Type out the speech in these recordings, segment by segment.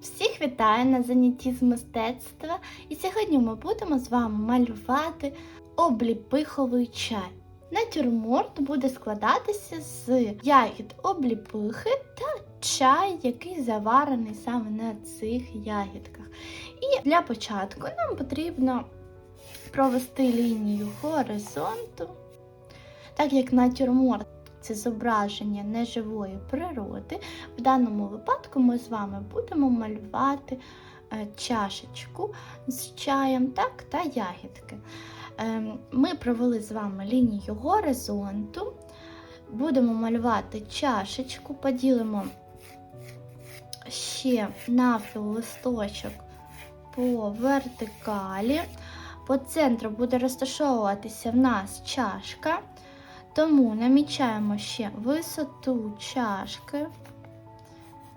Всіх вітаю на занятті з мистецтва. І сьогодні ми будемо з вами малювати обліпиховий чай. Натюрморт буде складатися з ягід обліпихи та чай, який заварений саме на цих ягідках. І для початку нам потрібно провести лінію горизонту, так як натюрморт це зображення неживої природи. В даному випадку ми з вами будемо малювати е, чашечку з чаєм так, та ягідки. Ем, Ми провели з вами лінію горизонту. Будемо малювати чашечку, поділимо ще навпіл листочок по вертикалі. По центру буде розташовуватися в нас чашка. Тому намічаємо ще висоту чашки.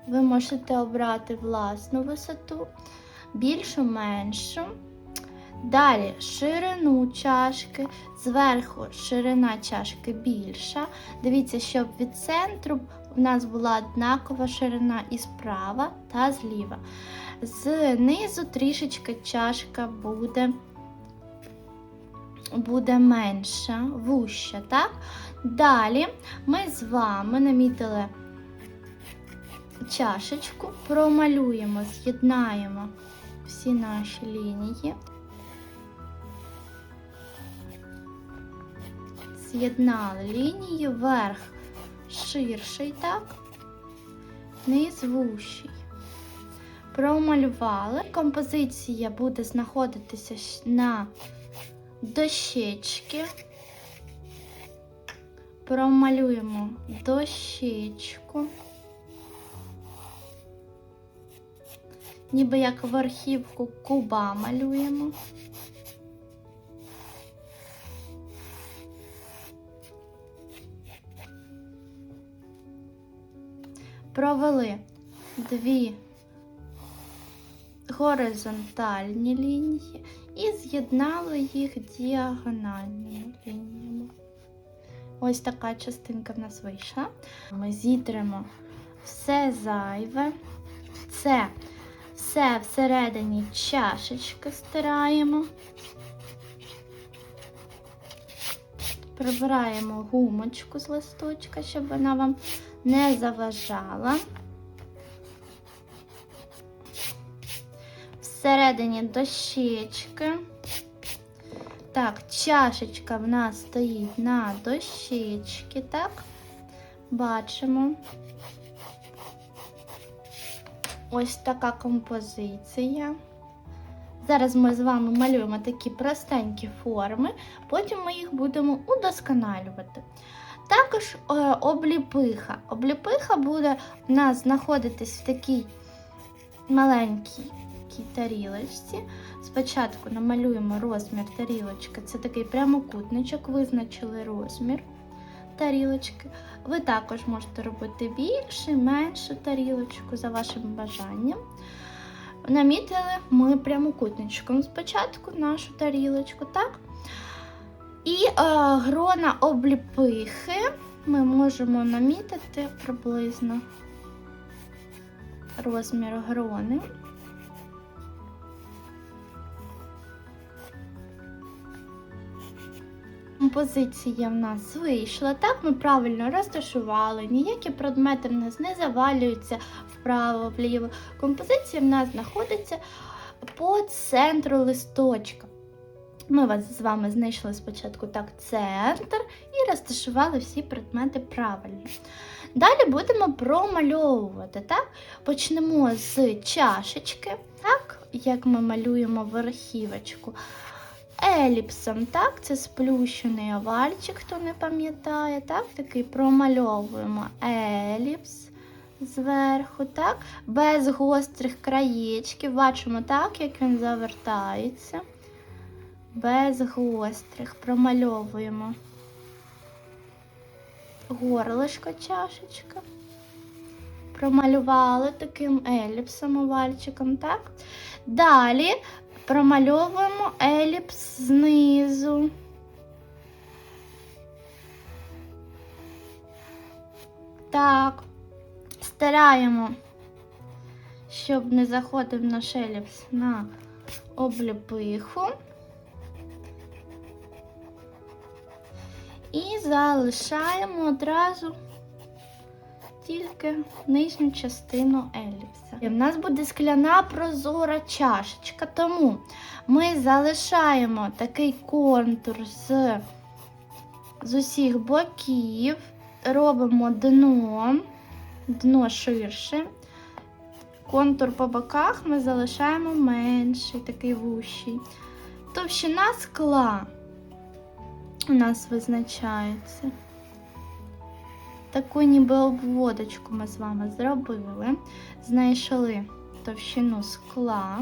Ви можете обрати власну висоту, більшу, меншу. Далі ширину чашки, зверху ширина чашки більша. Дивіться, щоб від центру в нас була однакова ширина і справа та зліва. Знизу трішечки чашка буде буде менша, вуща, так? Далі ми з вами намітили чашечку, промалюємо, з'єднаємо всі наші лінії. З'єднали лінії, верх ширший, так? Низ вущий. Промалювали. Композиція буде знаходитися на дощечки. Промалюємо дощечку. Ніби як верхівку куба малюємо. Провели дві горизонтальні лінії і з'єднали їх діагональними лініями. Ось така частинка в нас вийшла. Ми зітримо все зайве. Це все всередині чашечки стираємо. Прибираємо гумочку з листочка, щоб вона вам не заважала. Всередині дощечки. Так, чашечка в нас стоїть на дощечці, так? Бачимо. Ось така композиція. Зараз ми з вами малюємо такі простенькі форми, потім ми їх будемо удосконалювати. Також е, обліпиха. Обліпиха буде в нас знаходитись в такій маленькій такій тарілочці. Спочатку намалюємо розмір тарілочки. Це такий прямокутничок, визначили розмір тарілочки. Ви також можете робити більше, меншу тарілочку за вашим бажанням. Намітили ми прямокутничком спочатку нашу тарілочку, так? І е, грона обліпихи ми можемо намітити приблизно розмір грони. Композиція в нас вийшла. Так ми правильно розташували, ніякі предмети в нас не завалюються вправо, вліво. Композиція в нас знаходиться по центру листочка. Ми вас з вами знайшли спочатку так центр і розташували всі предмети правильно. Далі будемо промальовувати. так? Почнемо з чашечки, так, як ми малюємо верхівочку. Еліпсом, так, це сплющений овальчик, хто не пам'ятає, так, такий промальовуємо еліпс зверху, так, без гострих краєчків. Бачимо так, як він завертається. Без гострих промальовуємо горлишко чашечка. Промалювали таким еліпсом овальчиком, так? Далі промальовуємо еліпс знизу. Так, стираємо щоб не заходив наш еліпс на обліпиху. І залишаємо одразу тільки нижню частину еліпса. І в нас буде скляна прозора чашечка, тому ми залишаємо такий контур з, з усіх боків, робимо дно, дно ширше. Контур по боках ми залишаємо менший, такий вущий. Товщина скла у нас визначається. Таку ніби обводочку ми з вами зробили, знайшли товщину скла.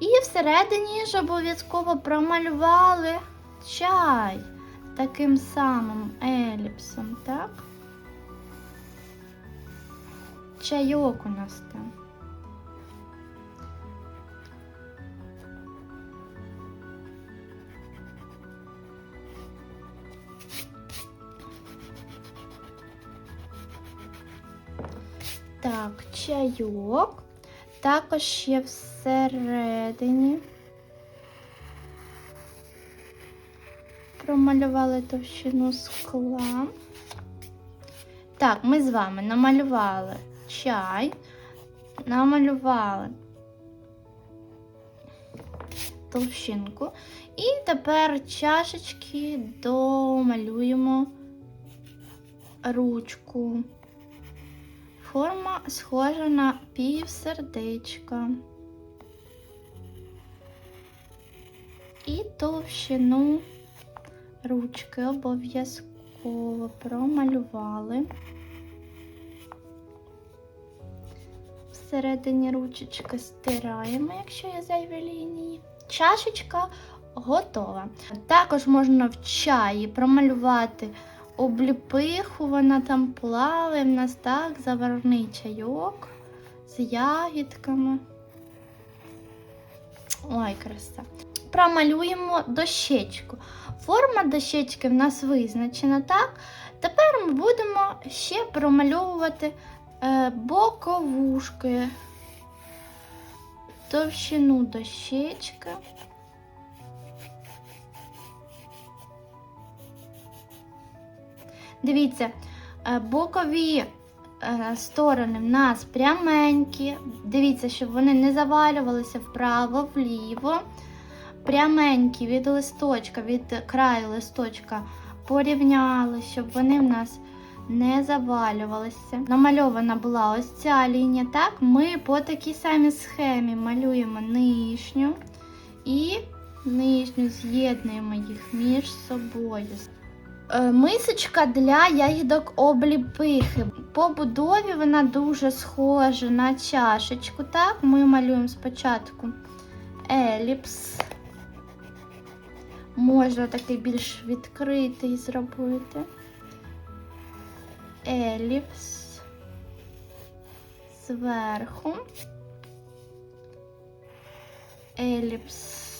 І всередині ж обов'язково промалювали чай таким самим еліпсом, так? Чайок у нас там. Так, чайок. Також ще всередині. Промалювали товщину скла. Так, ми з вами намалювали чай, намалювали товщинку. І тепер чашечки домалюємо ручку. Форма схожа на півсердечка. І товщину ручки обов'язково промалювали. Всередині ручечки стираємо, якщо є зайві лінії. Чашечка готова. Також можна в чаї промалювати обліпиху, вона там плаває, в нас так, заварний чайок з ягідками. Ой, краса. Промалюємо дощечку. Форма дощечки в нас визначена, так? Тепер ми будемо ще промальовувати е, боковушки, товщину дощечки. Дивіться, е, бокові е, сторони в нас пряменькі. Дивіться, щоб вони не завалювалися вправо, вліво. Пряменькі від листочка, від краю листочка порівняли, щоб вони в нас не завалювалися. Намальована була ось ця лінія. Так, ми по такій самій схемі малюємо нижню і нижню з'єднуємо їх між собою. Е, Мисочка для ягідок обліпихи. По будові вона дуже схожа на чашечку. Так, ми малюємо спочатку еліпс. Можна такий більш відкритий зробити. Еліпс зверху. Еліпс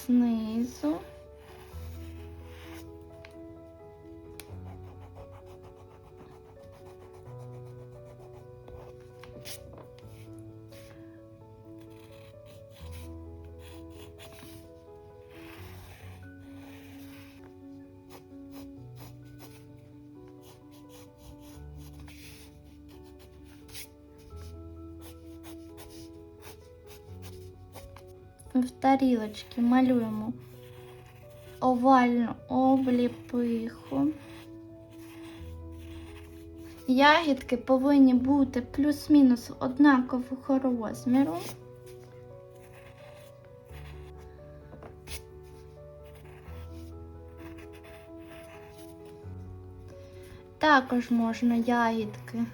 знизу. В тарілочці малюємо овальну обліпиху. Ягідки повинні бути плюс-мінус однакового розміру. Також можна ягідки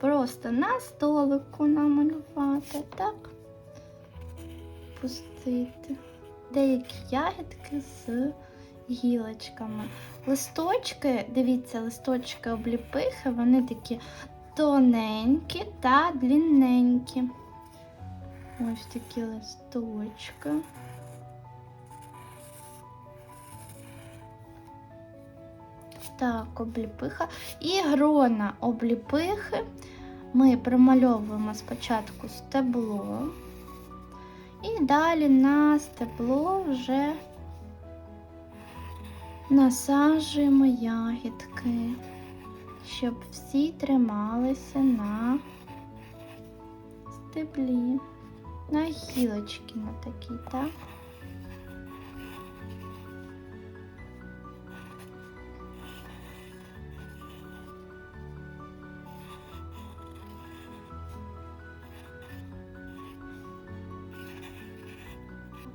просто на столику намалювати, так? Пустити. Деякі ягідки з гілочками. Листочки, дивіться, листочки обліпихи, вони такі тоненькі та длинненькі. Ось такі листочки. Так, обліпиха. І грона обліпихи ми промальовуємо спочатку стебло, і далі на стебло вже насаджуємо ягідки, щоб всі трималися на стеблі, на гілочки на такі, так?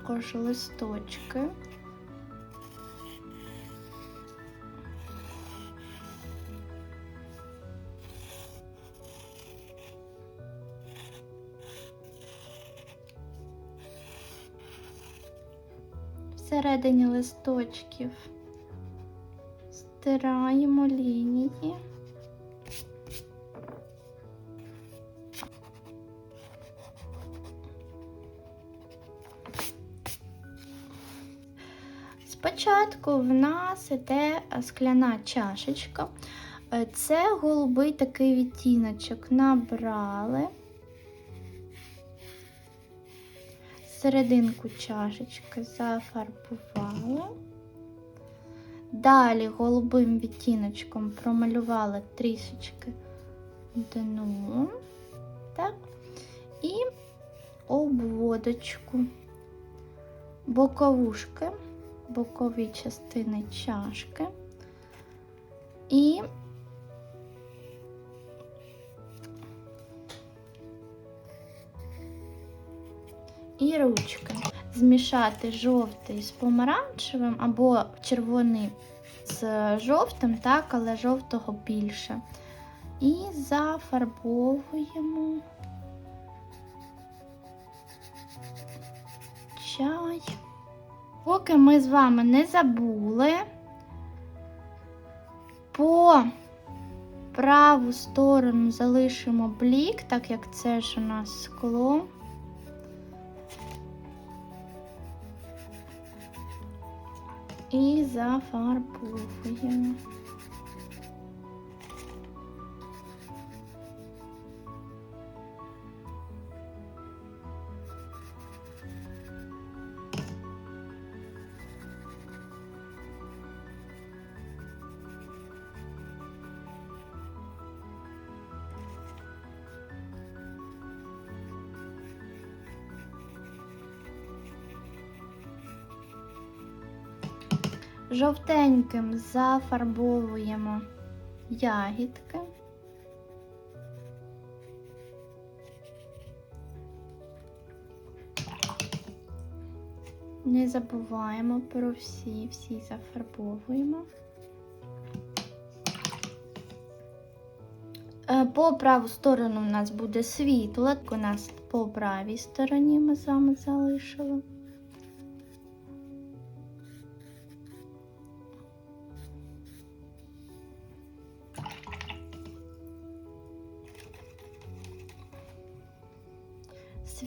Також листочки. Всередині листочків стираємо лінії. Спочатку в нас іде скляна чашечка. Е, Це голубий такий відтіночок. Набрали серединку чашечки зафарбували. Далі голубим відтіночком промалювали трішечки дно. Так. І обводочку, боковушки бокові частини чашки і і ручки. Змішати жовтий з помаранчевим або червоний з жовтим, так, але жовтого більше. І зафарбовуємо чай. Поки ми з вами не забули, по праву сторону залишимо блік, так як це ж у нас скло. І зафарбовуємо. Жовтеньким зафарбовуємо ягідки. Не забуваємо про всі, всі зафарбовуємо. Е, По праву сторону у нас буде світло, у нас по правій стороні ми з вами залишили.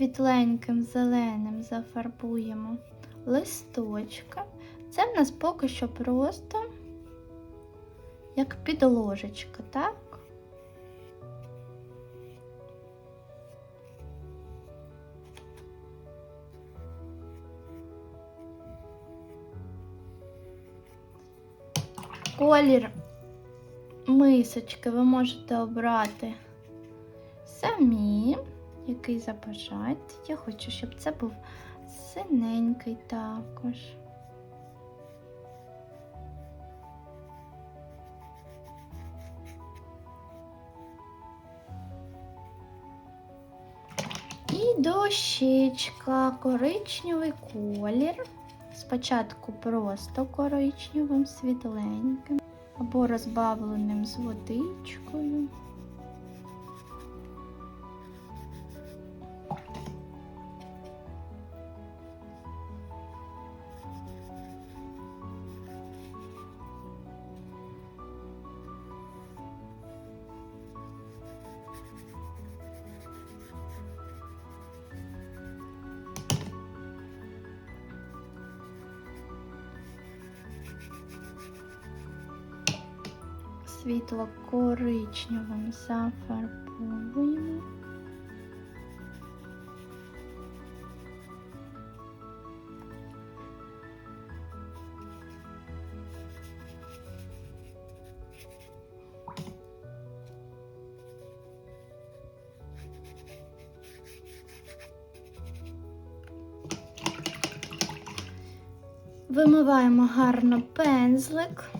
Світленьким зеленим зафарбуємо листочка. Це в нас поки що просто як підложечка, так? Колір мисочки ви можете обрати самі який забажаєте. Я хочу, щоб це був синенький також. І дощечка, коричневий колір. Спочатку просто коричневим, світленьким або розбавленим з водичкою. Світло коричневим зафарбовуємо. Вимиваємо гарно пензлик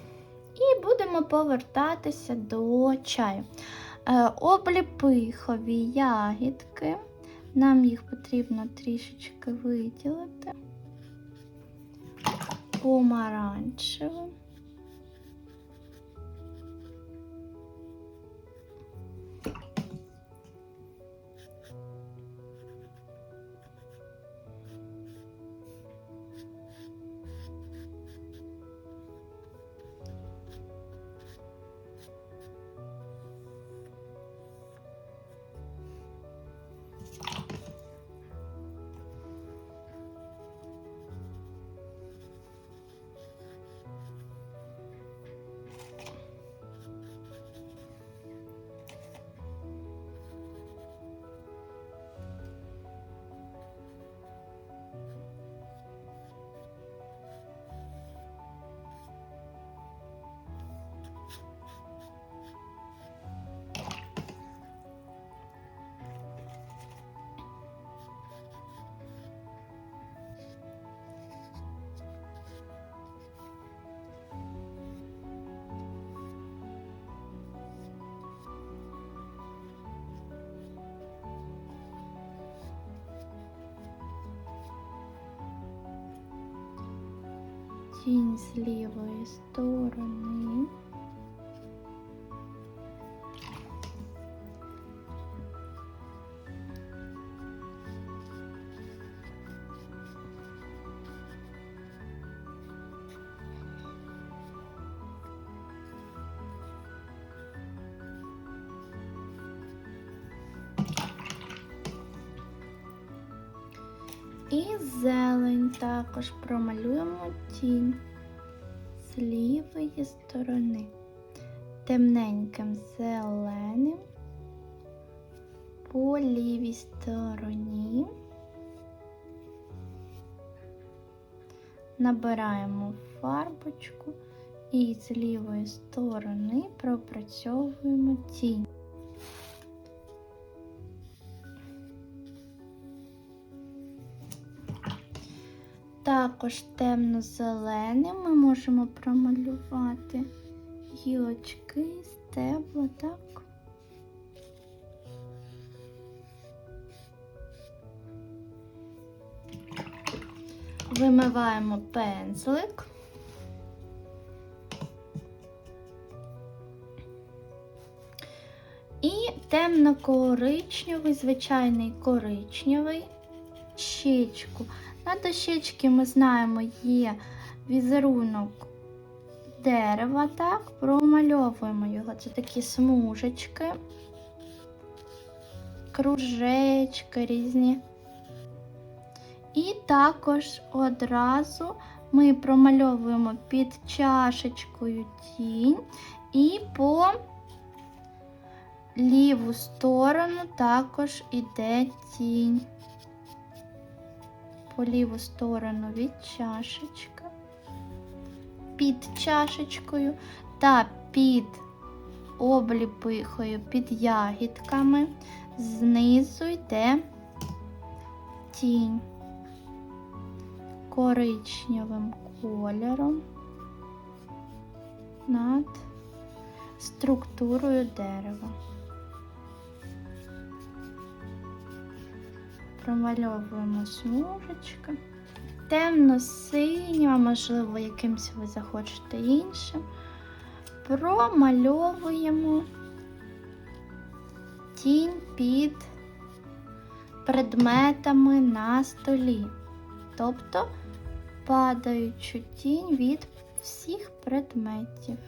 будемо повертатися до чаю. Е, обліпихові ягідки. Нам їх потрібно трішечки виділити. Помаранчевим. Тінь з лівої сторони. І зелень також промалюємо тінь з лівої сторони. Темненьким зеленим по лівій стороні. Набираємо фарбочку і з лівої сторони пропрацьовуємо тінь. Також темно-зеленим ми можемо промалювати гілочки, стебла, так. Вимиваємо пензлик. І темно-коричневий, звичайний коричневий щечку. На дощечки ми знаємо є візерунок дерева, так, промальовуємо його. Це такі смужечки, кружечки різні. І також одразу ми промальовуємо під чашечкою тінь і по ліву сторону також іде тінь по ліву сторону від чашечки, під чашечкою та під обліпихою, під ягідками. Знизу йде тінь коричневим кольором над структурою дерева. Промальовуємо смужечки. Темно-синім, можливо, якимось ви захочете іншим. Промальовуємо тінь під предметами на столі, тобто падаючу тінь від всіх предметів.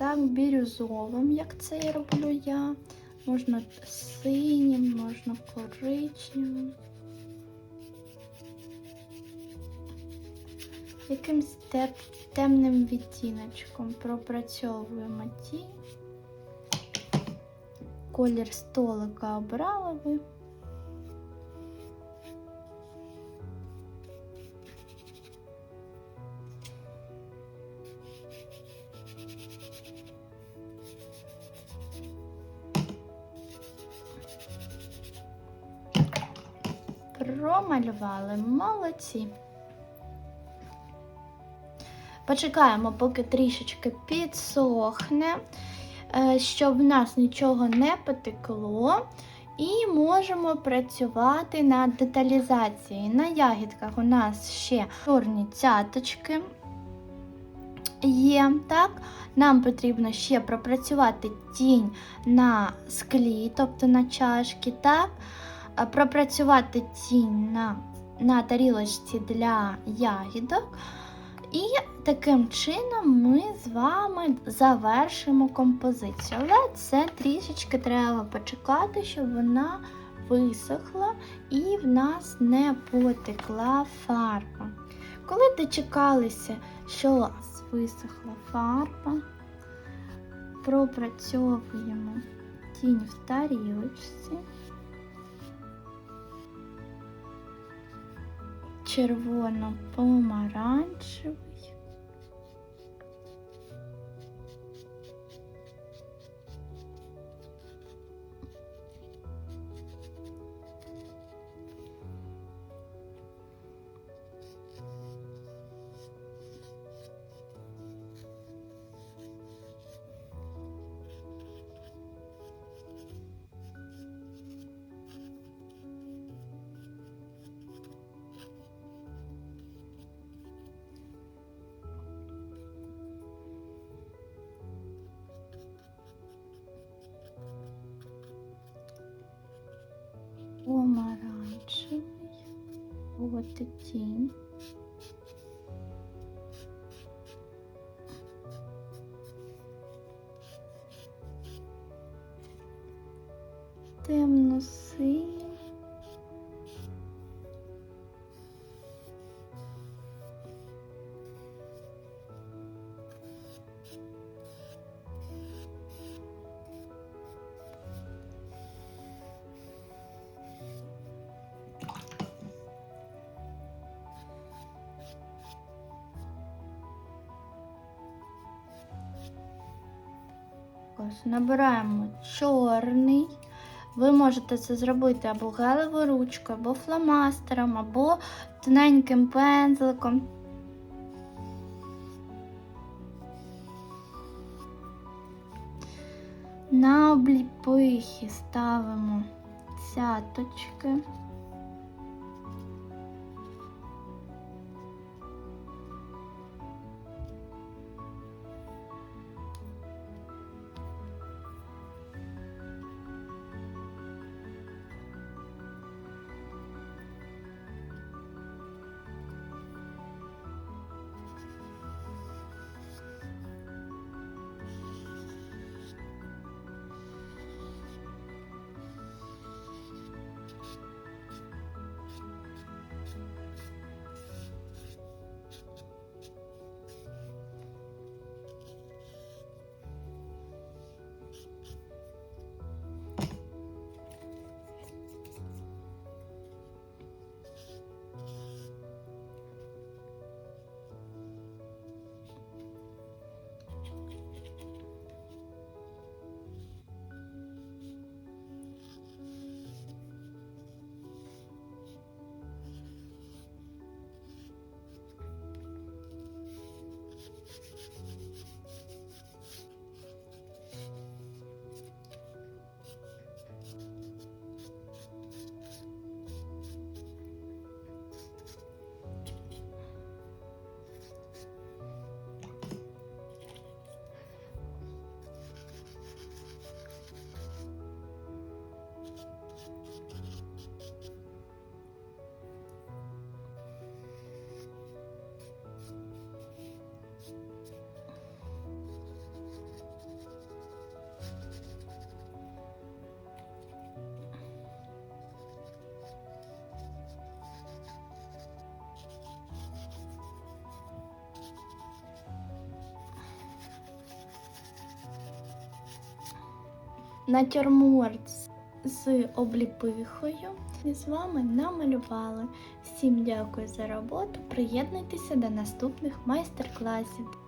Так бірюзовим, як це я роблю я. Можна синім, можна коричневим. Якимсь теп- темним відтіночком пропрацьовуємо тінь. Колір столика обрали ви. Промалювали. Молодці. Почекаємо, поки трішечки підсохне, е, щоб в нас нічого не потекло. І можемо працювати над деталізацією. На ягідках у нас ще чорні цяточки є. Так? Нам потрібно ще пропрацювати тінь на склі, тобто на чашки, так? Е, пропрацювати тінь на, на тарілочці для ягідок. І таким чином ми з вами завершимо композицію. Але це трішечки треба почекати, щоб вона висохла і в нас не потекла фарба. Коли дочекалися, що у вас висохла фарба, пропрацьовуємо тінь в тарілочці. Червоно-помаранчевий. Темно-синій. Ось набираємо чорний. Ви можете це зробити або гелевою ручкою, або фломастером, або тоненьким пензликом. На обліпихи ставимо цяточки. Натюрморт з- обліпихою. І з вами намалювали. Всім дякую за роботу. Приєднуйтеся до наступних майстер-класів.